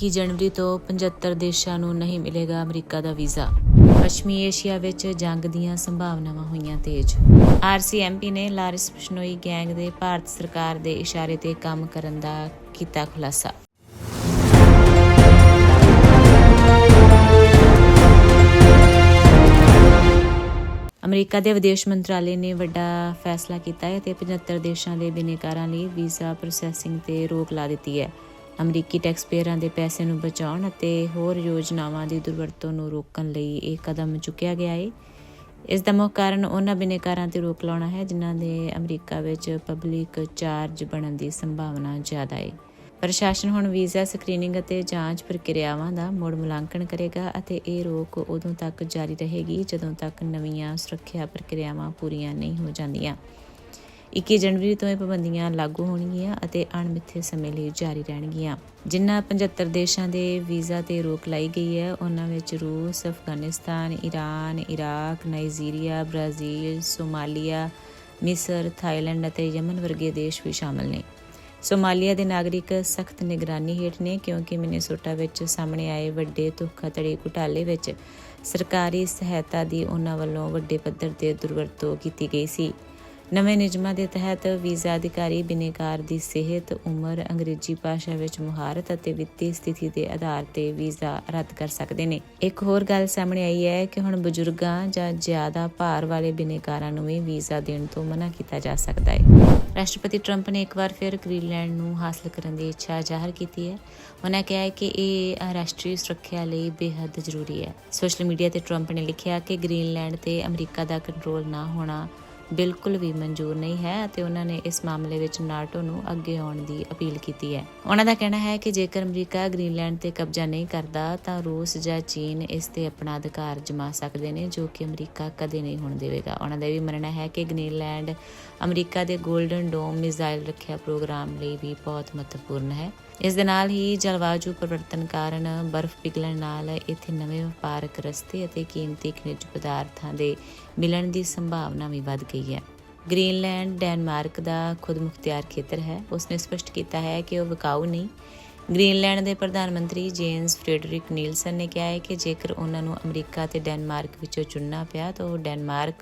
21 ਜਨਵਰੀ ਤੋਂ 75 ਦੇਸ਼ਾਂ ਨੂੰ ਨਹੀਂ ਮਿਲੇਗਾ ਅਮਰੀਕਾ ਦਾ ਵੀਜ਼ਾ। ਪੱਛਮੀ ਏਸ਼ੀਆ ਵਿੱਚ ਜੰਗ ਦੀਆਂ ਸੰਭਾਵਨਾਵਾਂ ਹੋਈਆਂ ਤੇਜ਼। ਆਰਸੀਐਮਪੀ ਨੇ ਲਾਰਿਸ ਬਿਸ਼ਨੋਈ ਗੈਂਗ ਦੇ ਭਾਰਤ ਸਰਕਾਰ ਦੇ ਇਸ਼ਾਰੇ ਤੇ ਕੰਮ ਕਰਨ ਦਾ ਕੀਤਾ ਖੁਲਾਸਾ। ਅਮਰੀਕਾ ਦੇ ਵਿਦੇਸ਼ ਮੰਤਰਾਲੇ ਨੇ ਵੱਡਾ ਫੈਸਲਾ ਕੀਤਾ ਹੈ ਤੇ 75 ਦੇਸ਼ਾਂ ਦੇ ਬਿਨੇਕਾਰਾਂ ਲਈ ਵੀਜ਼ਾ ਪ੍ਰੋਸੈਸਿੰਗ ਤੇ ਰੋਕ ਲਾ ਦਿੱਤੀ ਹੈ। ਅਮਰੀਕੀ ਟੈਕਸਪੇਅਰਾਂ ਦੇ ਪੈਸੇ ਨੂੰ ਬਚਾਉਣ ਅਤੇ ਹੋਰ ਯੋਜਨਾਵਾਂ ਦੀ ਦੁਰਵਰਤੋਂ ਨੂੰ ਰੋਕਣ ਲਈ ਇਹ ਕਦਮ ਚੁੱਕਿਆ ਗਿਆ ਹੈ ਇਸ ਦਾ ਮੁੱਖ ਕਾਰਨ ਉਹਨਾਂ ਬਿਨੇਕਾਰਾਂ ਤੇ ਰੋਕ ਲਾਉਣਾ ਹੈ, ਜਿਨ੍ਹਾਂ ਦੇ ਅਮਰੀਕਾ ਵਿੱਚ ਪਬਲਿਕ ਚਾਰਜ ਬਣਨ ਦੀ ਸੰਭਾਵਨਾ ਜ਼ਿਆਦਾ ਹੈ ਪ੍ਰਸ਼ਾਸਨ ਹੁਣ ਵੀਜ਼ਾ ਸਕਰੀਨਿੰਗ ਅਤੇ ਜਾਂਚ ਪ੍ਰਕਿਰਿਆਵਾਂ ਦਾ ਮੁੜ ਮੁਲਾਂਕਣ ਕਰੇਗਾ ਅਤੇ ਇਹ ਰੋਕ ਉਦੋਂ ਤੱਕ ਜਾਰੀ ਰਹੇਗੀ ਜਦੋਂ ਤੱਕ ਨਵੀਆਂ ਸੁਰੱਖਿਆ ਪ੍ਰਕਿਰਿਆਵਾਂ ਪੂਰੀਆਂ ਨਹੀਂ ਹੋ ਜਾਂਦੀਆਂ। 21 ਜਨਵਰੀ ਤੋਂ ਇਹ ਪਾਬੰਦੀਆਂ ਲਾਗੂ ਹੋਣਗੀਆਂ ਅਤੇ ਅਣਮਿੱਥੇ ਸਮੇਂ ਲਈ ਜਾਰੀ ਰਹਿਣਗੀਆਂ। ਜਿਨ੍ਹਾਂ 75 ਦੇਸ਼ਾਂ ਦੇ ਵੀਜ਼ਾ ਤੇ ਰੋਕ ਲਾਈ ਗਈ ਹੈ ਉਹਨਾਂ ਵਿੱਚ ਰੂਸ, Afghanistan, Iran, Iraq, Nigeria, Brazil, Somalia, ਮਿਸਰ, ਥਾਈਲੈਂਡ ਅਤੇ ਯਮਨ ਵਰਗੇ ਦੇਸ਼ ਵੀ ਸ਼ਾਮਲ ਨੇ। ਸੋਮਾਲੀਆ ਦੇ ਨਾਗਰਿਕ ਸਖਤ ਨਿਗਰਾਨੀ ਹੇਠ ਨੇ ਕਿਉਂਕਿ ਮਿਨੇਸੋਟਾ ਵਿੱਚ ਸਾਹਮਣੇ ਆਏ ਵੱਡੇ ਧੋਖਾਧੜੀ ਘੁਟਾਲੇ ਵਿੱਚ ਸਰਕਾਰੀ ਸਹਾਇਤਾ ਦੀ ਉਹਨਾਂ ਵੱਲੋਂ ਵੱਡੇ ਪੱਧਰ ਤੇ ਦੁਰਵਰਤੋਂ ਕੀਤੀ ਗਈ ਸੀ। ਨਵੇਂ ਨਿਯਮਾਂ ਦੇ ਤਹਿਤ ਵੀਜ਼ਾ ਅਧਿਕਾਰੀ ਬਿਨੇਕਾਰ ਦੀ ਸਿਹਤ, ਉਮਰ, ਅੰਗਰੇਜ਼ੀ ਭਾਸ਼ਾ ਵਿੱਚ ਮੁਹਾਰਤ ਅਤੇ ਵਿੱਤੀ ਸਥਿਤੀ ਦੇ ਆਧਾਰ ਤੇ ਵੀਜ਼ਾ ਰੱਦ ਕਰ ਸਕਦੇ ਨੇ। ਇੱਕ ਹੋਰ ਗੱਲ ਸਾਹਮਣੇ ਆਈ ਹੈ ਕਿ ਹੁਣ ਬਜ਼ੁਰਗਾਂ ਜਾਂ ਜ਼ਿਆਦਾ ਭਾਰ ਵਾਲੇ ਬਿਨੇਕਾਰਾਂ ਨੂੰ ਵੀ ਵੀਜ਼ਾ ਦੇਣ ਤੋਂ ਮਨਾ ਕੀਤਾ ਜਾ ਸਕਦਾ ਹੈ। ਰਾਸ਼ਟਰਪਤੀ ਟਰੰਪ ਨੇ ਇੱਕ ਵਾਰ ਫਿਰ ਗ੍ਰੀਨਲੈਂਡ ਨੂੰ ਹਾਸਲ ਕਰਨ ਦੀ ਇੱਛਾ ਜ਼ਾਹਰ ਕੀਤੀ ਹੈ। ਉਹਨਾਂ ਕਿਹਾ ਹੈ ਕਿ ਇਹ ਰਾਸ਼ਟਰੀ ਸੁਰੱਖਿਆ ਲਈ ਬੇहद ਜ਼ਰੂਰੀ ਹੈ। ਸੋਸ਼ਲ ਮੀਡੀਆ ਤੇ ਟਰੰਪ ਨੇ ਲਿਖਿਆ ਕਿ ਗ੍ਰੀਨਲੈਂਡ ਤੇ ਅਮਰੀਕਾ ਦਾ ਕੰਟਰੋਲ ਨਾ ਹੋਣਾ ਬਿਲਕੁਲ ਵੀ ਮਨਜ਼ੂਰ ਨਹੀਂ ਹੈ ਅਤੇ ਉਹਨਾਂ ਨੇ ਇਸ ਮਾਮਲੇ ਵਿੱਚ ਨਾਟੋ ਨੂੰ ਅੱਗੇ ਆਉਣ ਦੀ ਅਪੀਲ ਕੀਤੀ ਹੈ। ਉਹਨਾਂ ਦਾ ਕਹਿਣਾ ਹੈ ਕਿ ਜੇਕਰ ਅਮਰੀਕਾ ਗ੍ਰੀਨਲੈਂਡ ਤੇ ਕਬਜ਼ਾ ਨਹੀਂ ਕਰਦਾ, ਤਾਂ ਰੂਸ ਜਾਂ ਚੀਨ ਇਸ ਤੇ ਆਪਣਾ ਅਧਿਕਾਰ ਜਮਾ ਸਕਦੇ ਨੇ, ਜੋ ਕਿ ਅਮਰੀਕਾ ਕਦੇ ਨਹੀਂ ਹੋਣ ਦੇਵੇਗਾ। ਉਹਨਾਂ ਦਾ ਇਹ ਵੀ ਮੰਨਣਾ ਹੈ ਕਿ ਗ੍ਰੀਨਲੈਂਡ ਅਮਰੀਕਾ ਦੇ ਗੋਲਡਨ ਡੋਮ ਮਿਜ਼ਾਈਲ ਰੱਖਿਆ ਪ੍ਰੋਗਰਾਮ ਲਈ ਵੀ ਬਹੁਤ ਮਹੱਤਵਪੂਰਨ ਹੈ। ਇਸ ਦੇ ਨਾਲ ਹੀ ਜਲਵਾਯੂ ਪਰਿਵਰਤਨ ਕਾਰਨ ਬਰਫ਼ ਪਿਘਲਣ ਨਾਲ ਇੱਥੇ ਨਵੇਂ ਵਪਾਰਕ ਰਸਤੇ ਅਤੇ ਕੀਮਤੀ ਖਣਿਜ ਪਦਾਰਥਾਂ ਦੇ ਮਿਲਣ ਦੀ ਸੰਭਾਵਨਾ ਵੀ ਵੱਧ ਗਈ ਹੈ। ਗ੍ਰੀਨਲੈਂਡ, ਡੈਨਮਾਰਕ ਦਾ ਖੁਦਮੁਖਤਿਆਰ ਖੇਤਰ ਹੈ। ਉਸਨੇ ਸਪਸ਼ਟ ਕੀਤਾ ਹੈ ਕਿ ਉਹ ਵਿਕਾਊ ਨਹੀਂ। ਗ੍ਰੀਨਲੈਂਡ ਦੇ ਪ੍ਰਧਾਨ ਮੰਤਰੀ ਜੇਮਸ ਫ੍ਰੈਡਰਿਕ ਨੀਲਸਨ ਨੇ ਕਿਹਾ ਹੈ ਕਿ ਜੇਕਰ ਉਹਨਾਂ ਨੂੰ ਅਮਰੀਕਾ ਤੇ ਡੈਨਮਾਰਕ ਵਿੱਚੋਂ ਚੁਣਨਾ ਪਿਆ ਤਾਂ ਉਹ ਡੈਨਮਾਰਕ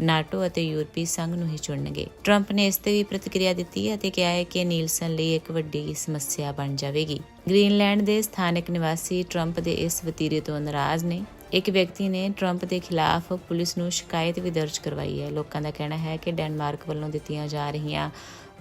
ਨਾਟੋ ਅਤੇ ਯੂਰਪੀ ਸੰਘ ਨੂੰ ਹੀ ਚੁਣਨਗੇ। ਟਰੰਪ ਨੇ ਇਸ ਤੇ ਵੀ ਪ੍ਰਤੀਕਿਰਿਆ ਦਿੱਤੀ ਹੈ ਅਤੇ ਕਿਹਾ ਹੈ ਕਿ ਨੀਲਸਨ ਲਈ ਇੱਕ ਵੱਡੀ ਸਮੱਸਿਆ ਬਣ ਜਾਵੇਗੀ। ਗ੍ਰੀਨਲੈਂਡ ਦੇ ਸਥਾਨਕ ਨਿਵਾਸੀ ਟਰੰਪ ਦੇ ਇਸ ਵਤੀਰੇ ਤੋਂ ਨਾਰਾਜ਼ ਨੇ। ਇੱਕ ਵਿਅਕਤੀ ਨੇ ਟਰੰਪ ਦੇ ਖਿਲਾਫ ਪੁਲਿਸ ਨੂੰ ਸ਼ਿਕਾਇਤ ਵੀ ਦਰਜ ਕਰਵਾਈ ਹੈ। ਲੋਕਾਂ ਦਾ ਕਹਿਣਾ ਹੈ ਕਿ ਡੈਨਮਾਰਕ ਵੱਲੋਂ ਦਿੱਤੀਆਂ ਜਾ ਰਹੀਆਂ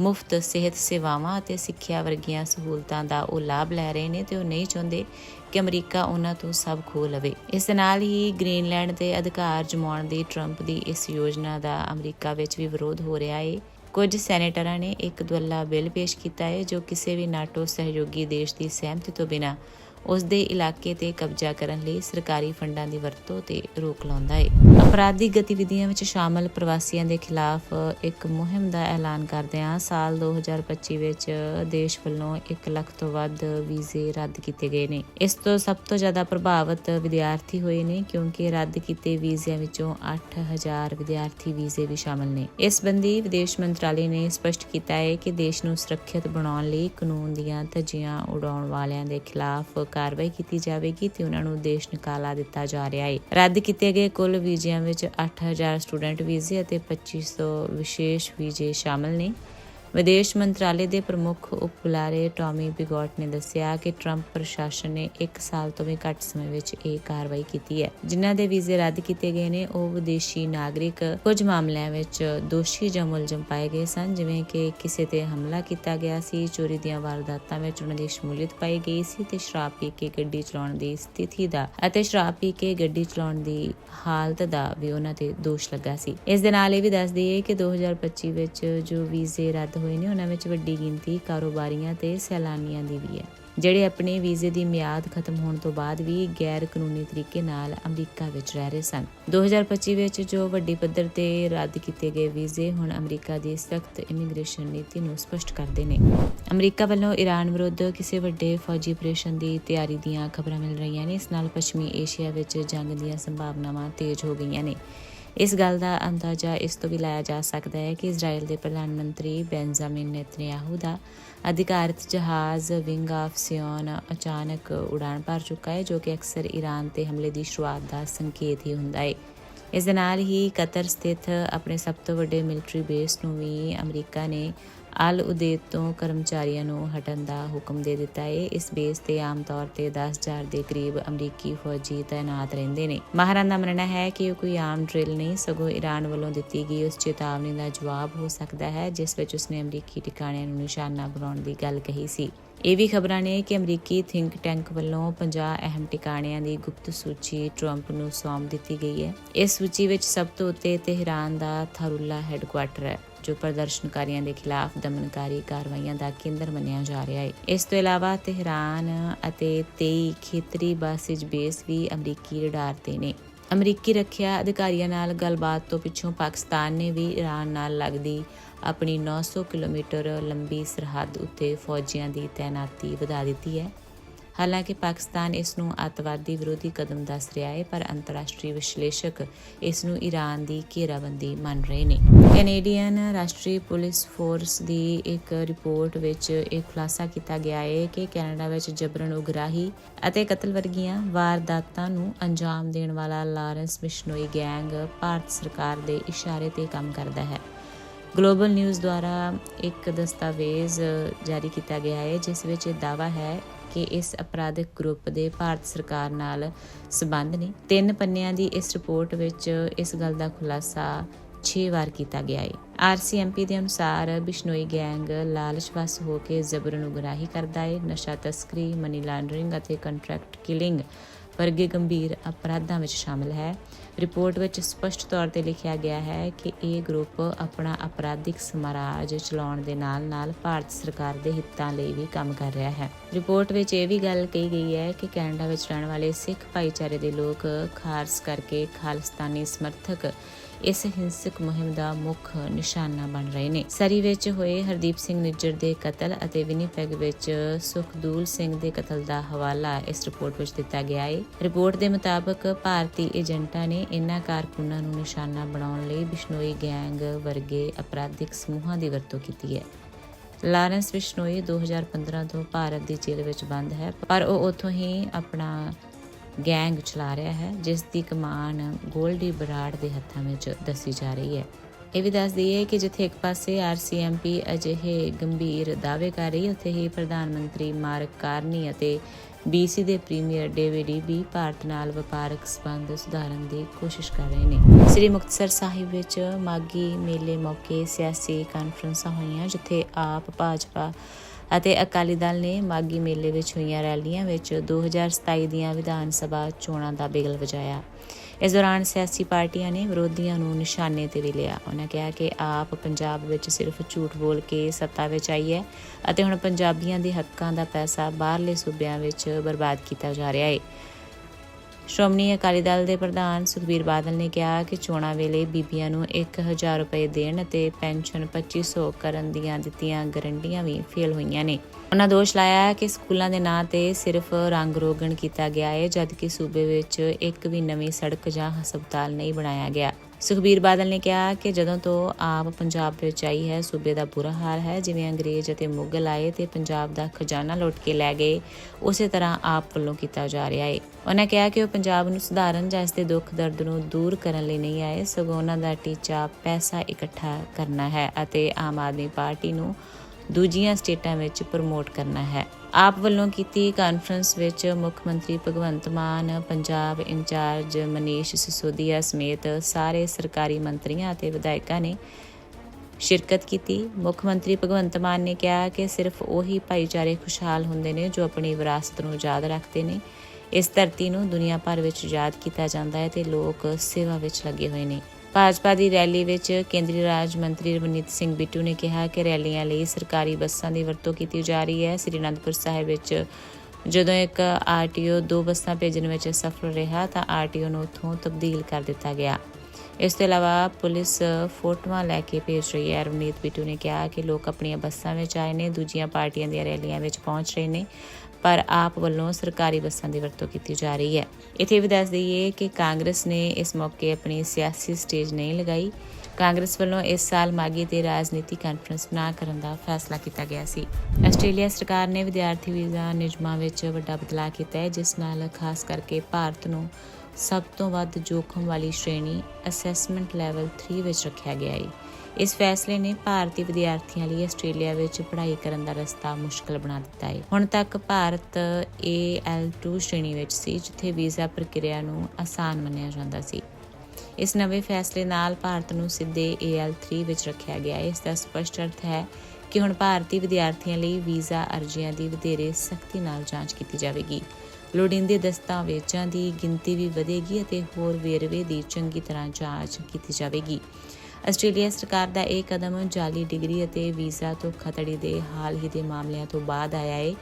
ਮੁਫਤ ਸਿਹਤ ਸੇਵਾਵਾਂ ਅਤੇ ਸਿੱਖਿਆ ਵਰਗੀਆਂ ਸਹੂਲਤਾਂ ਦਾ ਉਹ ਲਾਭ ਲੈ ਰਹੇ ਨੇ ਤੇ ਉਹ ਨਹੀਂ ਚਾਹੁੰਦੇ ਕਿ ਅਮਰੀਕਾ ਉਹਨਾਂ ਤੋਂ ਸਭ ਖੋਹ ਲਵੇ। ਇਸ ਦੇ ਨਾਲ ਹੀ ਗ੍ਰੀਨਲੈਂਡ ਦੇ ਅਧਿਕਾਰ ਜਮਾਉਣ ਦੀ ਟਰੰਪ ਦੀ ਇਸ ਯੋਜਨਾ ਦਾ ਅਮਰੀਕਾ ਵਿੱਚ ਵੀ ਵਿਰੋਧ ਹੋ ਰਿਹਾ ਹੈ ਕੁਝ ਸੈਨੇਟਰਾਂ ਨੇ ਇੱਕ ਦੁੱਲਾ ਬਿੱਲ ਪੇਸ਼ ਕੀਤਾ ਹੈ ਜੋ ਕਿਸੇ ਵੀ ਨਾਟੋ ਸਹਿਯੋਗੀ ਦੇਸ਼ ਦੀ ਸਹਿਮਤੀ ਤੋਂ ਬਿਨਾਂ ਉਸ ਦੇ ਇਲਾਕੇ ਤੇ ਕਬਜ਼ਾ ਕਰਨ ਲਈ ਸਰਕਾਰੀ ਫੰਡਾਂ ਦੀ ਵਰਤੋਂ ਤੇ ਰੋਕ ਲਾਉਂਦਾ ਹੈ ਅਪਰਾਧਿਕ ਗਤੀਵਿਧੀਆਂ ਵਿੱਚ ਸ਼ਾਮਲ ਪ੍ਰਵਾਸੀਆਂ ਦੇ ਖਿਲਾਫ ਇੱਕ ਮੁਹਿੰਮ ਦਾ ਐਲਾਨ ਕਰਦਿਆਂ ਸਾਲ 2025 ਵਿੱਚ ਦੇਸ਼ ਵੱਲੋਂ 1 ਲੱਖ ਤੋਂ ਵੱਧ ਵੀਜ਼ੇ ਰੱਦ ਕੀਤੇ ਗਏ ਨੇ। ਇਸ ਤੋਂ ਸਭ ਤੋਂ ਜ਼ਿਆਦਾ ਪ੍ਰਭਾਵਿਤ ਵਿਦਿਆਰਥੀ ਹੋਏ ਨੇ ਕਿਉਂਕਿ ਰੱਦ ਕੀਤੇ ਵੀਜ਼ਿਆਂ ਵਿੱਚੋਂ 8000 ਵਿਦਿਆਰਥੀ ਵੀਜ਼ੇ ਵੀ ਸ਼ਾਮਲ ਨੇ। ਇਸ ਸੰਬੰਧੀ ਵਿਦੇਸ਼ ਮੰਤਰਾਲੇ ਨੇ ਸਪਸ਼ਟ ਕੀਤਾ ਹੈ ਕਿ ਦੇਸ਼ ਨੂੰ ਸੁਰੱਖਿਅਤ ਬਣਾਉਣ ਲਈ ਕਾਨੂੰਨ ਦੀਆਂ ਧੱਜੀਆਂ ਉਡਾਉਣ ਵਾਲਿਆਂ ਦੇ ਖਿਲਾਫ ਕਾਰਵਾਈ ਕੀਤੀ ਜਾਵੇਗੀ ਤੇ ਉਹਨਾਂ ਨੂੰ ਦੇਸ਼ ਨਿਕਾਲਾ ਦਿੱਤਾ ਜਾ ਰਿਹਾ ਹੈ। ਰੱਦ ਕੀਤੇ ਗਏ ਕੁੱਲ ਵੀਜ਼ਿਆਂ ਵਿੱਚ 8000 ਸਟੂਡੈਂਟ ਵੀਜ਼ੇ ਅਤੇ 2500 ਵਿਸ਼ੇਸ਼ ਵੀਜ਼ੇ ਸ਼ਾਮਲ ਨੇ। ਵਿਦੇਸ਼ ਮੰਤਰਾਲੇ ਦੇ ਪ੍ਰਮੁੱਖ ਉਪ ਬੁਲਾਰੇ ਟੌਮੀ ਬਿਗੋਟ ਨੇ ਦੱਸਿਆ ਕਿ ਟਰੰਪ ਪ੍ਰਸ਼ਾਸਨ ਨੇ 1 ਸਾਲ ਤੋਂ ਵੀ ਘੱਟ ਸਮੇਂ ਵਿੱਚ ਇਹ ਕਾਰਵਾਈ ਕੀਤੀ ਹੈ। ਜਿਨ੍ਹਾਂ ਦੇ ਵੀਜ਼ੇ ਰੱਦ ਕੀਤੇ ਗਏ ਨੇ, ਉਹ ਵਿਦੇਸ਼ੀ ਨਾਗਰਿਕ ਕੁਝ ਮਾਮਲਿਆਂ ਵਿੱਚ ਦੋਸ਼ੀ ਜਾਂ ਮੁਲਜ਼ਮ ਪਾਏ ਗਏ ਸਨ, ਜਿਵੇਂ ਕਿ ਕਿਸੇ ਤੇ ਹਮਲਾ ਕੀਤਾ ਗਿਆ ਸੀ, ਚੋਰੀ ਦੀਆਂ ਵਾਰਦਾਤਾਂ ਵਿੱਚ ਉਹਨਾਂ ਦੀ ਸ਼ਮੂਲੀਅਤ ਪਾਈ ਗਈ ਸੀ ਤੇ ਸ਼ਰਾਬ ਪੀ ਕੇ ਗੱਡੀ ਚਲਾਉਣ ਦੀ ਸਥਿਤੀ ਦਾ ਅਤੇ ਸ਼ਰਾਬ ਪੀ ਕੇ ਗੱਡੀ ਚਲਾਉਣ ਦੀ ਹਾਲਤ ਦਾ ਵੀ ਉਹਨਾਂ ਤੇ ਦੋਸ਼ ਲੱਗਾ ਸੀ। ਇਸ ਦੇ ਨਾਲ ਇਹ ਵੀ ਦੱਸ ਦਈਏ ਕਿ 2025 ਵਿੱਚ ਜੋ ਵੀਜ਼ੇ ਰੱਦ ਹੋਏ ਨੇ, ਉਹਨਾਂ ਵਿੱਚ ਵੱਡੀ ਗਿਣਤੀ ਕਾਰੋਬਾਰੀਆਂ ਤੇ ਸੈਲਾਨੀਆਂ ਦੀ ਵੀ ਹੈ, ਜਿਹੜੇ ਆਪਣੇ ਵੀਜ਼ੇ ਦੀ ਮਿਆਦ ਖਤਮ ਹੋਣ ਤੋਂ ਬਾਅਦ ਵੀ ਗੈਰ ਕਾਨੂੰਨੀ ਤਰੀਕੇ ਨਾਲ ਅਮਰੀਕਾ ਵਿੱਚ ਰਹਿ ਰਹੇ ਸਨ। 2025 ਵਿੱਚ ਜੋ ਵੱਡੀ ਪੱਧਰ ਤੇ ਰੱਦ ਕੀਤੇ ਗਏ ਵੀਜ਼ੇ ਹੁਣ ਅਮਰੀਕਾ ਦੀ ਸਖਤ ਇਮੀਗ੍ਰੇਸ਼ਨ ਨੀਤੀ ਨੂੰ ਸਪਸ਼ਟ ਕਰਦੇ ਨੇ। ਅਮਰੀਕਾ ਵੱਲੋਂ ਈਰਾਨ ਵਿਰੁੱਧ ਕਿਸੇ ਵੱਡੇ ਫੌਜੀ ਆਪਰੇਸ਼ਨ ਦੀ ਤਿਆਰੀ ਦੀਆਂ ਖਬਰਾਂ ਮਿਲ ਰਹੀਆਂ ਨੇ, ਇਸ ਨਾਲ ਪੱਛਮੀ ਏਸ਼ੀਆ ਵਿੱਚ ਜੰਗ ਦੀਆਂ ਸੰਭਾਵਨਾਵਾਂ ਤੇਜ਼ ਹੋ ਗਈਆਂ ਨੇ। ਇਸ ਗੱਲ ਦਾ ਅੰਦਾਜ਼ਾ ਇਸ ਤੋਂ ਵੀ ਲਾਇਆ ਜਾ ਸਕਦਾ ਹੈ ਕਿ ਇਜ਼ਰਾਈਲ ਦੇ ਪ੍ਰਧਾਨ ਮੰਤਰੀ ਬੈਂਜਾਮਿਨ ਨੇਤਨਯਾਹੂ ਦਾ ਅਧਿਕਾਰਤ ਜਹਾਜ਼ ਵਿੰਗ ਆਫ ਸਿਓਨ ਅਚਾਨਕ ਉਡਾਣ ਭਰ ਚੁੱਕਾ ਹੈ, ਜੋ ਕਿ ਅਕਸਰ ਈਰਾਨ ਤੇ ਹਮਲੇ ਦੀ ਸ਼ੁਰੂਆਤ ਦਾ ਸੰਕੇਤ ਹੀ ਹੁੰਦਾ ਹੈ। ਇਸ ਦੇ ਨਾਲ ਹੀ ਕਤਰ ਸਥਿਤ ਆਪਣੇ ਸਭ ਤੋਂ ਵੱਡੇ ਮਿਲਟਰੀ ਬੇਸ ਨੂੰ ਵੀ ਅਮਰੀਕਾ ਨੇ ਅਲ ਉਦੇਦ ਤੋਂ ਕਰਮਚਾਰੀਆਂ ਨੂੰ ਹਟਣ ਦਾ ਹੁਕਮ ਦੇ ਦਿੱਤਾ ਹੈ। ਇਸ ਬੇਸ ਤੇ ਆਮ ਤੌਰ ਤੇ 10000 ਦੇ ਕਰੀਬ ਅਮਰੀਕੀ ਫੌਜੀ ਤਾਇਨਾਤ ਰਹਿੰਦੇ ਨੇ। ਮਾਹਰਾਂ ਦਾ ਮੰਨਣਾ ਹੈ ਕਿ ਇਹ ਕੋਈ ਆਮ ਡਰਿਲ ਨਹੀਂ, ਸਗੋਂ ਈਰਾਨ ਵੱਲੋਂ ਦਿੱਤੀ ਗਈ ਉਸ ਚੇਤਾਵਨੀ ਦਾ ਜਵਾਬ ਹੋ ਸਕਦਾ ਹੈ, ਜਿਸ ਵਿੱਚ ਉਸਨੇ ਅਮਰੀਕੀ ਟਿਕਾਣਿਆਂ ਨੂੰ ਨਿਸ਼ਾਨਾ ਬਣਾਉਣ ਦੀ ਗੱਲ ਕਹੀ ਸੀ। ਇਹ ਵੀ ਖਬਰਾਂ ਨੇ ਕਿ ਅਮਰੀਕੀ ਥਿੰਕ ਟੈਂਕ ਵੱਲੋਂ 50 ਅਹਿਮ ਟਿਕਾਣਿਆਂ ਦੀ ਗੁਪਤ ਸੂਚੀ ਟਰੰਪ ਨੂੰ ਸੌਂਪ ਦਿੱਤੀ ਗਈ ਹੈ। ਇਸ ਸੂਚੀ ਵਿੱਚ ਸਭ ਤੋਂ ਉੱਤੇ ਤਹਿਰਾਨ ਦਾ ਥਰੁੱਲਾ ਹੈੱਡਕੁਆਟਰ ਹੈ, ਜੋ ਪ੍ਰਦਰਸ਼ਨਕਾਰੀਆਂ ਦੇ ਖਿਲਾਫ ਦਮਨਕਾਰੀ ਕਾਰਵਾਈਆਂ ਦਾ ਕੇਂਦਰ ਮੰਨਿਆ ਜਾ ਰਿਹਾ ਹੈ। ਇਸ ਤੋਂ ਇਲਾਵਾ ਤਹਿਰਾਨ ਅਤੇ 23 ਖੇਤਰੀ ਬਾਸਿਜ ਬੇਸ ਵੀ ਅਮਰੀਕੀ ਰਡਾਰ ਤੇ ਨੇ। ਅਮਰੀਕੀ ਰੱਖਿਆ ਅਧਿਕਾਰੀਆਂ ਨਾਲ ਗੱਲਬਾਤ ਤੋਂ ਪਿੱਛੋਂ ਪਾਕਿਸਤਾਨ ਨੇ ਵੀ ਈਰਾਨ ਨਾਲ ਲੱਗਦੀ ਆਪਣੀ 900 ਕਿਲੋਮੀਟਰ ਲੰਬੀ ਸਰਹੱਦ ਉੱਤੇ ਫੌਜੀਆਂ ਦੀ ਤਾਇਨਾਤੀ ਵਧਾ ਦਿੱਤੀ ਹੈ। ਹਾਲਾਂਕਿ ਪਾਕਿਸਤਾਨ ਇਸ ਨੂੰ ਅੱਤਵਾਦੀ ਵਿਰੋਧੀ ਕਦਮ ਦੱਸ ਰਿਹਾ ਹੈ, ਪਰ ਅੰਤਰਰਾਸ਼ਟਰੀ ਵਿਸ਼ਲੇਸ਼ਕ ਇਸ ਨੂੰ ਈਰਾਨ ਦੀ ਘੇਰਾਬੰਦੀ ਮੰਨ ਰਹੇ ਨੇ। ਕੈਨੇਡੀਅਨ ਰਾਸ਼ਟਰੀ ਪੁਲਿਸ ਫੋਰਸ ਦੀ ਇੱਕ ਰਿਪੋਰਟ ਵਿੱਚ ਇਹ ਖੁਲਾਸਾ ਕੀਤਾ ਗਿਆ ਹੈ ਕਿ ਕੈਨੇਡਾ ਵਿੱਚ ਜਬਰਨ ਉਗਰਾਹੀ ਅਤੇ ਕਤਲ ਵਰਗੀਆਂ ਵਾਰਦਾਤਾਂ ਨੂੰ ਅੰਜਾਮ ਦੇਣ ਵਾਲਾ ਲਾਰੈਂਸ ਬਿਸ਼ਨੋਈ ਗੈਂਗ ਭਾਰਤ ਸਰਕਾਰ ਦੇ ਇਸ਼ਾਰੇ ਤੇ ਕੰਮ ਕਰਦਾ ਹੈ। ਗਲੋਬਲ ਨਿਊਜ਼ ਦੁਆਰਾ ਇੱਕ ਦਸਤਾਵੇਜ਼ ਜਾਰੀ ਕੀਤਾ ਗਿਆ ਹੈ, ਜਿਸ ਵਿੱਚ ਇਹ ਦਾਅਵਾ ਹੈ ਕਿ ਇਸ ਅਪਰਾਧਿਕ ਗਰੁੱਪ ਦੇ ਭਾਰਤ ਸਰਕਾਰ ਨਾਲ ਸਬੰਧ ਨੇ। ਤਿੰਨ ਪੰਨਿਆਂ ਦੀ ਇਸ ਰਿਪੋਰਟ ਵਿੱਚ ਇਸ ਗੱਲ ਦਾ ਖੁਲਾਸਾ 6 ਵਾਰ ਕੀਤਾ ਗਿਆ ਹੈ ਆਰਸੀਐਮਪੀ ਦੇ ਅਨੁਸਾਰ ਬਿਸ਼ਨੋਈ ਗੈਂਗ ਲਾਲਚਵਸ ਹੋ ਕੇ ਜ਼ਬਰਨ ਉਗਰਾਹੀ ਕਰਦਾ ਹੈ ਨਸ਼ਾ ਤਸਕਰੀ ਮਨੀ ਲਾਂਡਰਿੰਗ ਅਤੇ ਕੰਟਰੈਕਟ ਕਿਲਿੰਗ ਵਰਗੇ ਗੰਭੀਰ ਅਪਰਾਧਾਂ ਵਿੱਚ ਸ਼ਾਮਲ ਹੈ। ਰਿਪੋਰਟ ਵਿੱਚ ਸਪਸ਼ਟ ਤੌਰ ਤੇ ਲਿਖਿਆ ਗਿਆ ਹੈ ਕਿ ਇਹ ਗਰੁੱਪ ਆਪਣਾ ਅਪਰਾਧਿਕ ਸਮਰਾਜ ਚਲਾਉਣ ਦੇ ਨਾਲ-ਨਾਲ ਭਾਰਤ ਸਰਕਾਰ ਦੇ ਹਿੱਤਾਂ ਲਈ ਵੀ ਕੰਮ ਕਰ ਰਿਹਾ ਹੈ। ਰਿਪੋਰਟ ਵਿੱਚ ਇਹ ਵੀ ਗੱਲ ਕਹੀ ਗਈ ਹੈ ਕਿ ਕੈਨੇਡਾ ਵਿੱਚ ਰਹਿਣ ਵਾਲੇ ਸਿੱਖ ਭਾਈਚਾਰੇ ਦੇ ਲੋਕ ਖਾਸ ਕਰਕੇ ਖਾਲਿਸਤਾਨੀ ਸਮਰਥਕ ਇਸ ਹਿੰਸਕ ਮੁਹਿੰਮ ਦਾ ਮੁੱਖ ਨਿਸ਼ਾਨਾ ਬਣ ਰਹੇ ਨੇ। ਸਰੀ ਵਿੱਚ ਹੋਏ ਹਰਦੀਪ ਸਿੰਘ ਨਿੱਜਰ ਦੇ ਕਤਲ ਅਤੇ ਵਿਨੀਪੈਗ ਵਿੱਚ ਸੁਖਦੂਲ ਸਿੰਘ ਦੇ ਕਤਲ ਦਾ ਹਵਾਲਾ ਇਸ ਰਿਪੋਰਟ ਵਿੱਚ ਦਿੱਤਾ ਗਿਆ ਹੈ ਰਿਪੋਰਟ ਦੇ ਮੁਤਾਬਕ ਭਾਰਤੀ ਏਜੰਟਾਂ ਨੇ ਇਨ੍ਹਾਂ ਕਾਰਕੁਨਾਂ ਨੂੰ ਨਿਸ਼ਾਨਾ ਬਣਾਉਣ ਲਈ ਬਿਸ਼ਨੋਈ ਗੈਂਗ ਵਰਗੇ ਅਪਰਾਧਿਕ ਸਮੂਹਾਂ ਦੀ ਵਰਤੋਂ ਕੀਤੀ ਹੈ। ਲਾਰੈਂਸ ਬਿਸ਼ਨੋਈ 2015 ਤੋਂ ਭਾਰਤ ਦੀ ਜੇਲ੍ਹ ਵਿੱਚ ਬੰਦ ਹੈ, ਪਰ ਉਹ ਉੱਥੋਂ ਹੀ ਆਪਣਾ ਗੈਂਗ ਚਲਾ ਰਿਹਾ ਹੈ, ਜਿਸ ਦੀ ਕਮਾਨ ਗੋਲਡੀ ਬਰਾੜ ਦੇ ਹੱਥਾਂ ਵਿੱਚ ਦੱਸੀ ਜਾ ਰਹੀ ਹੈ। ਇਹ ਵੀ ਦੱਸ ਦਈਏ ਕਿ ਜਿੱਥੇ ਇੱਕ ਪਾਸੇ ਆਰਸੀਐਮਪੀ ਅਜਿਹੇ ਗੰਭੀਰ ਦਾਅਵੇ ਕਰ ਰਹੀ ਉੱਥੇ ਹੀ ਪ੍ਰਧਾਨ ਮੰਤਰੀ ਮਾਰਕ ਕਾਰਨੀ ਅਤੇ ਬੀਸੀ ਦੇ ਪ੍ਰੀਮੀਅਰ ਡੇਵਿਡ ਵੀ ਭਾਰਤ ਨਾਲ ਵਪਾਰਕ ਸਬੰਧ ਸੁਧਾਰਨ ਦੀ ਕੋਸ਼ਿਸ਼ ਕਰ ਰਹੇ ਨੇ। ਸ੍ਰੀ ਮੁਕਤਸਰ ਸਾਹਿਬ ਵਿੱਚ ਮਾਗੀ ਮੇਲੇ ਮੌਕੇ ਸਿਆਸੀ ਕਾਨਫਰੰਸਾਂ ਹੋਈਆਂ, ਜਿੱਥੇ ਆਪ ਭਾਜਪਾ ਅਤੇ ਅਕਾਲੀ ਦਲ ਨੇ ਮਾਗੀ ਮੇਲੇ ਵਿੱਚ ਹੋਈਆਂ ਰੈਲੀਆਂ ਵਿੱਚ 2027 ਦੀਆਂ ਵਿਧਾਨ ਸਭਾ ਚੋਣਾਂ ਦਾ ਬਿਗਲ ਵਜਾਇਆ। ਇਸ ਦੌਰਾਨ ਸਿਆਸੀ ਪਾਰਟੀਆਂ ਨੇ ਵਿਰੋਧੀਆਂ ਨੂੰ ਨਿਸ਼ਾਨੇ ਤੇ ਵੀ ਲਿਆ। ਉਹਨਾਂ ਕਿਹਾ ਕਿ ਆਪ ਪੰਜਾਬ ਵਿੱਚ ਸਿਰਫ ਝੂਠ ਬੋਲ ਕੇ ਸੱਤਾ ਵਿੱਚ ਆਈ ਹੈ ਅਤੇ ਹੁਣ ਪੰਜਾਬੀਆਂ ਦੇ ਹੱਕਾਂ ਦਾ ਪੈਸਾ ਬਾਹਰਲੇ ਸੂਬਿਆਂ ਵਿੱਚ ਬਰਬਾਦ ਕੀਤਾ ਜਾ ਰਿਹਾ ਹੈ ਸ਼੍ਰੋਮਣੀ ਅਕਾਲੀ ਦਲ ਦੇ ਪ੍ਰਧਾਨ ਸੁਖਬੀਰ ਬਾਦਲ ਨੇ ਕਿਹਾ ਕਿ ਚੋਣਾਂ ਵੇਲੇ ਬੀਬੀਆਂ ਨੂੰ 1000 ਰੁਪਏ ਦੇਣ ਅਤੇ ਪੈਨਸ਼ਨ 2500 ਕਰਨ ਦੀਆਂ ਦਿੱਤੀਆਂ ਗਰੰਟੀਆਂ ਵੀ ਫੇਲ ਹੋਈਆਂ ਨੇ। ਉਹਨਾਂ ਦੋਸ਼ ਲਾਇਆ ਕਿ ਸਕੂਲਾਂ ਦੇ ਨਾਂ ਤੇ ਸਿਰਫ ਰੰਗ ਰੋਗਣ ਕੀਤਾ ਗਿਆ ਹੈ, ਜਦਕਿ ਸੂਬੇ ਵਿੱਚ ਇੱਕ ਵੀ ਨਵੀਂ ਸੜਕ ਜਾਂ ਹਸਪਤਾਲ ਨਹੀਂ ਬਣਾਇਆ ਗਿਆ। ਸੁਖਬੀਰ ਬਾਦਲ ਨੇ ਕਿਹਾ ਕਿ ਜਦੋਂ ਤੋਂ ਆਪ ਪੰਜਾਬ ਵਿੱਚ ਆਈ ਹੈ, ਸੂਬੇ ਦਾ ਬੁਰਾ ਹਾਲ ਹੈ। ਜਿਵੇਂ ਅੰਗਰੇਜ਼ ਅਤੇ ਮੁਗਲ ਆਏ ਤੇ ਪੰਜਾਬ ਦਾ ਖਜ਼ਾਨਾ ਲੁੱਟ ਕੇ ਲੈ ਗਏ, ਉਸੇ ਤਰ੍ਹਾਂ ਆਪ ਵੱਲੋਂ ਕੀਤਾ ਜਾ ਰਿਹਾ ਹੈ ਉਹਨਾਂ ਕਿਹਾ ਕਿ ਉਹ ਪੰਜਾਬ ਨੂੰ ਸੁਧਾਰਨ ਜਾਂ ਇਸ ਦੇ ਦੁੱਖ ਦਰਦ ਨੂੰ ਦੂਰ ਕਰਨ ਲਈ ਨਹੀਂ ਆਏ। ਸਗੋਂ ਉਹਨਾਂ ਦਾ ਟੀਚਾ ਪੈਸਾ ਇਕੱਠਾ ਕਰਨਾ ਹੈ ਅਤੇ ਆਮ ਆਦਮੀ ਪਾਰਟੀ ਨੂੰ ਦੂਜੀਆਂ ਸਟੇਟਾਂ ਵਿੱਚ ਪ੍ਰਮੋਟ ਕਰਨਾ ਹੈ। ਆਪ ਵੱਲੋਂ ਕੀਤੀ ਕਾਨਫਰੰਸ ਵਿੱਚ ਮੁੱਖ ਮੰਤਰੀ ਭਗਵੰਤ ਮਾਨ, ਪੰਜਾਬ ਇੰਚਾਰਜ ਮਨੀਸ਼ ਸਿਸੋਦੀਆ ਸਮੇਤ ਸਾਰੇ ਸਰਕਾਰੀ ਮੰਤਰੀਆਂ ਅਤੇ ਵਿਧਾਇਕਾਂ ਨੇ ਸ਼ਿਰਕਤ ਕੀਤੀ। ਮੁੱਖ ਮੰਤਰੀ ਭਗਵੰਤ ਮਾਨ ਨੇ ਕਿਹਾ ਕਿ ਸਿਰਫ ਉਹੀ ਭਾਈਚਾਰੇ ਖੁਸ਼ਹਾਲ ਹੁੰਦੇ ਨੇ ਜੋ ਆਪਣੀ ਵਿਰਾਸਤ ਨੂੰ ਯਾਦ ਰੱਖਦੇ ਨੇ। ਇਸ ਧਰਤੀ ਨੂੰ ਦੁਨੀਆ ਭਰ ਵਿੱਚ ਯਾਦ ਕੀਤਾ ਜਾਂਦਾ ਹੈ ਤੇ ਲੋਕ ਸੇਵਾ ਵਿੱਚ ਲੱਗੇ ਹੋਏ ਨੇ। ਭਾਜਪਾ ਦੀ ਰੈਲੀ ਵਿੱਚ ਕੇਂਦਰੀ ਰਾਜ ਮੰਤਰੀ ਰਵਨੀਤ ਸਿੰਘ ਬਿੱਟੂ ਨੇ ਕਿਹਾ ਕਿ ਰੈਲੀਆਂ ਲਈ ਸਰਕਾਰੀ ਬੱਸਾਂ ਦੀ ਵਰਤੋਂ ਕੀਤੀ ਜਾ ਰਹੀ ਹੈ। ਸ੍ਰੀ ਅਨੰਦਪੁਰ ਸਾਹਿਬ ਵਿੱਚ ਜਦੋਂ ਇੱਕ ਆਰਟੀਓ ਦੋ ਬੱਸਾਂ ਭੇਜਣ ਵਿੱਚ ਸਫਲ ਰਿਹਾ ਤਾਂ ਆਰਟੀਓ ਨੂੰ ਉੱਥੋਂ ਤਬਦੀਲ ਕਰ ਦਿੱਤਾ ਗਿਆ। ਇਸ ਤੋਂ ਇਲਾਵਾ ਪੁਲਿਸ ਫੋਟੋਆਂ ਲੈ ਕੇ ਭੇਜ ਰਹੀ ਹੈ। ਰਵਨੀਤ ਬਿੱਟੂ ਨੇ ਕਿਹਾ ਕਿ ਲੋਕ ਆਪਣੀਆਂ ਬੱਸਾਂ ਵਿੱਚ ਆਏ ਨੇ, ਦੂਜੀਆਂ ਪਾਰਟੀਆਂ ਦੀਆਂ ਰੈਲੀਆਂ ਵਿੱਚ ਪਹੁੰਚ ਰਹੇ ਨੇ। ਪਰ ਆਪ ਵੱਲੋਂ ਸਰਕਾਰੀ ਬੱਸਾਂ ਦੀ ਵਰਤੋਂ ਕੀਤੀ ਜਾ ਰਹੀ ਹੈ। ਇੱਥੇ ਵੀ ਦੱਸ ਦਈਏ ਕਿ ਕਾਂਗਰਸ ਨੇ ਇਸ ਮੌਕੇ ਆਪਣੀ ਸਿਆਸੀ ਸਟੇਜ ਨਹੀਂ ਲਗਾਈ। ਕਾਂਗਰਸ ਵੱਲੋਂ ਇਸ ਸਾਲ ਮਾਗੀ ਤੇ ਰਾਜਨੀਤੀ ਕਾਨਫਰੰਸ ਨਾ ਕਰਨ ਦਾ ਫੈਸਲਾ ਕੀਤਾ ਗਿਆ ਸੀ। ਆਸਟ੍ਰੇਲੀਆ ਸਰਕਾਰ ਨੇ ਵਿਦਿਆਰਥੀ ਵੀਜ਼ਾ ਨਿਯਮਾਂ ਵਿੱਚ ਵੱਡਾ ਬਦਲਾਅ ਕੀਤਾ ਹੈ, ਜਿਸ ਨਾਲ ਖਾਸ ਕਰਕੇ ਭਾਰਤ ਨੂੰ ਸਭ ਤੋਂ ਵੱਧ ਜੋਖਮ ਵਾਲੀ ਸ਼੍ਰੇਣੀ ਅਸੈਸਮੈਂਟ ਲੈਵਲ 3 ਵਿੱਚ ਰੱਖਿਆ ਗਿਆ ਹੈ। ਇਸ ਫੈਸਲੇ ਨੇ ਭਾਰਤੀ ਵਿਦਿਆਰਥੀਆਂ ਲਈ ਆਸਟ੍ਰੇਲੀਆ ਵਿੱਚ ਪੜ੍ਹਾਈ ਕਰਨ ਦਾ ਰਸਤਾ ਮੁਸ਼ਕਲ ਬਣਾ ਦਿੱਤਾ ਹੈ। ਹੁਣ ਤੱਕ ਭਾਰਤ AL2 ਸ਼੍ਰੇਣੀ ਵਿੱਚ ਸੀ, ਜਿੱਥੇ ਵੀਜ਼ਾ ਪ੍ਰਕਿਰਿਆ ਨੂੰ ਆਸਾਨ ਮੰਨਿਆ ਜਾਂਦਾ ਸੀ। ਇਸ ਨਵੇਂ ਫੈਸਲੇ ਨਾਲ ਭਾਰਤ ਨੂੰ ਸਿੱਧੇ AL3 ਵਿੱਚ ਰੱਖਿਆ ਗਿਆ ਹੈ। ਇਸ ਦਾ ਸਪਸ਼ਟ ਅਰਥ ਹੈ ਕਿ ਹੁਣ ਭਾਰਤੀ ਵਿਦਿਆਰਥੀਆਂ ਲਈ ਵੀਜ਼ਾ ਅਰਜ਼ੀਆਂ ਦੀ ਵਧੇਰੇ ਸਖਤੀ ਨਾਲ ਜਾਂਚ ਕੀਤੀ ਜਾਵੇਗੀ। ਲੋੜੀਂਦੇ ਦਸਤਾਵੇਜ਼ਾਂ ਦੀ ਗਿਣਤੀ ਵੀ ਵਧੇਗੀ ਅਤੇ ਹੋਰ ਵੇਰਵੇ ਦੀ ਚੰਗੀ ਤਰ੍ਹਾਂ ਜਾਂਚ ਕੀਤੀ ਜਾਵੇਗੀ। ਆਸਟ੍ਰੇਲੀਆ ਸਰਕਾਰ ਦਾ ਇਹ ਕਦਮ ਜਾਲੀ ਡਿਗਰੀ ਅਤੇ ਵੀਜ਼ਾ ਧੋਖਾਧੜੀ ਦੇ ਹਾਲ ਹੀ ਦੇ ਮਾਮਲਿਆਂ ਤੋਂ ਬਾਅਦ ਆਇਆ ਹੈ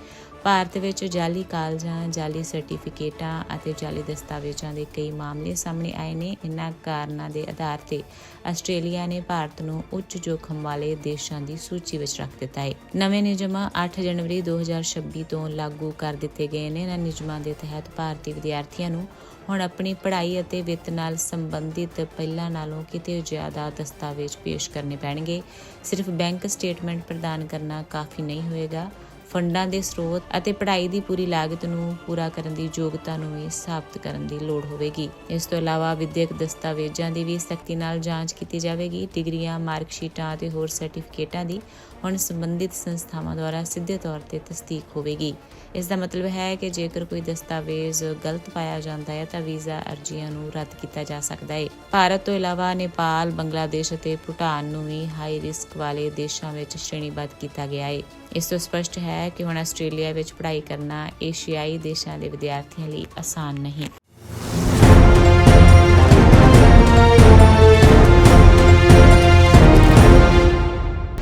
ਭਾਰਤ ਵਿੱਚ ਜਾਲੀ ਕਾਲਜਾਂ ਜਾਲੀ ਸਰਟੀਫਿਕੇਟਾਂ ਅਤੇ ਜਾਲੀ ਦਸਤਾਵੇਜ਼ਾਂ ਦੇ ਕਈ ਮਾਮਲੇ ਸਾਹਮਣੇ ਆਏ ਨੇ। ਇਨ੍ਹਾਂ ਕਾਰਨਾਂ ਦੇ ਆਧਾਰ ਤੇ ਆਸਟ੍ਰੇਲੀਆ ਨੇ ਭਾਰਤ ਨੂੰ ਉੱਚ ਜੋਖਮ ਵਾਲੇ ਦੇਸ਼ਾਂ ਦੀ ਸੂਚੀ ਵਿੱਚ ਰੱਖ ਦਿੱਤਾ ਹੈ ਨਵੇਂ ਨਿਯਮ 8 ਜਨਵਰੀ 2026 ਤੋਂ ਲਾਗੂ ਕਰ ਦਿੱਤੇ ਗਏ ਨੇ। ਇਹਨਾਂ ਨਿਯਮਾਂ ਦੇ ਤਹਿਤ ਭਾਰਤੀ ਵਿਦਿਆਰਥੀਆਂ ਨੂੰ ਹੁਣ ਆਪਣੀ ਪੜ੍ਹਾਈ ਅਤੇ ਵਿੱਤ ਨਾਲ ਸੰਬੰਧਿਤ ਪਹਿਲਾਂ ਨਾਲੋਂ ਕਿਤੇ ਜ਼ਿਆਦਾ ਦਸਤਾਵੇਜ਼ ਪੇਸ਼ ਕਰਨੇ ਪੈਣਗੇ। ਸਿਰਫ ਬੈਂਕ ਸਟੇਟਮੈਂਟ ਪ੍ਰਦਾਨ ਕਰਨਾ ਕਾਫੀ ਨਹੀਂ ਹੋਏਗਾ। ਫੰਡਾਂ ਦੇ ਸਰੋਤ ਅਤੇ ਪੜ੍ਹਾਈ ਦੀ ਪੂਰੀ ਲਾਗਤ ਨੂੰ ਪੂਰਾ ਕਰਨ ਦੀ ਯੋਗਤਾ ਨੂੰ ਵੀ ਸਾਬਤ ਕਰਨ ਦੀ ਲੋੜ ਹੋਵੇਗੀ। ਇਸ ਤੋਂ ਇਲਾਵਾ ਵਿਦਿਅਕ ਦਸਤਾਵੇਜ਼ਾਂ ਦੀ ਵੀ ਸਖਤੀ ਨਾਲ ਜਾਂਚ ਕੀਤੀ ਜਾਵੇਗੀ, ਡਿਗਰੀਆਂ, ਮਾਰਕਸ਼ੀਟਾਂ ਅਤੇ ਹੋਰ ਸਰਟੀਫਿਕੇਟਾਂ ਦੀ ਹੁਣ ਸੰਬੰਧਿਤ ਸੰਸਥਾਵਾਂ ਦੁਆਰਾ ਸਿੱਧੇ ਤੌਰ ਤੇ ਤਸਦੀਕ ਹੋਵੇਗੀ। ਇਸ ਦਾ ਮਤਲਬ ਹੈ ਕਿ ਜੇਕਰ ਕੋਈ ਦਸਤਾਵੇਜ਼ ਗਲਤ ਪਾਇਆ ਜਾਂਦਾ ਹੈ ਤਾਂ ਵੀਜ਼ਾ ਅਰਜ਼ੀਆਂ ਨੂੰ ਰੱਦ ਕੀਤਾ ਜਾ ਸਕਦਾ ਹੈ। ਭਾਰਤ ਤੋਂ ਇਲਾਵਾ ਨੇਪਾਲ, ਬੰਗਲਾਦੇਸ਼ ਅਤੇ ਭੂਟਾਨ ਨੂੰ ਵੀ ਹਾਈ ਰਿਸਕ ਵਾਲੇ ਦੇਸ਼ਾਂ ਵਿੱਚ ਸ਼੍ਰੇਣੀਬੱਧ ਕੀਤਾ ਗਿਆ ਹੈ। ਇਸ ਤੋਂ ਸਪਸ਼ਟ ਹੈ ਕਿ ਹੁਣ ਆਸਟ੍ਰੇਲੀਆ ਵਿੱਚ ਪੜ੍ਹਾਈ ਕਰਨਾ ਏਸ਼ੀਆਈ ਦੇਸ਼ਾਂ ਦੇ ਵਿਦਿਆਰਥੀਆਂ ਲਈ ਆਸਾਨ ਨਹੀਂ।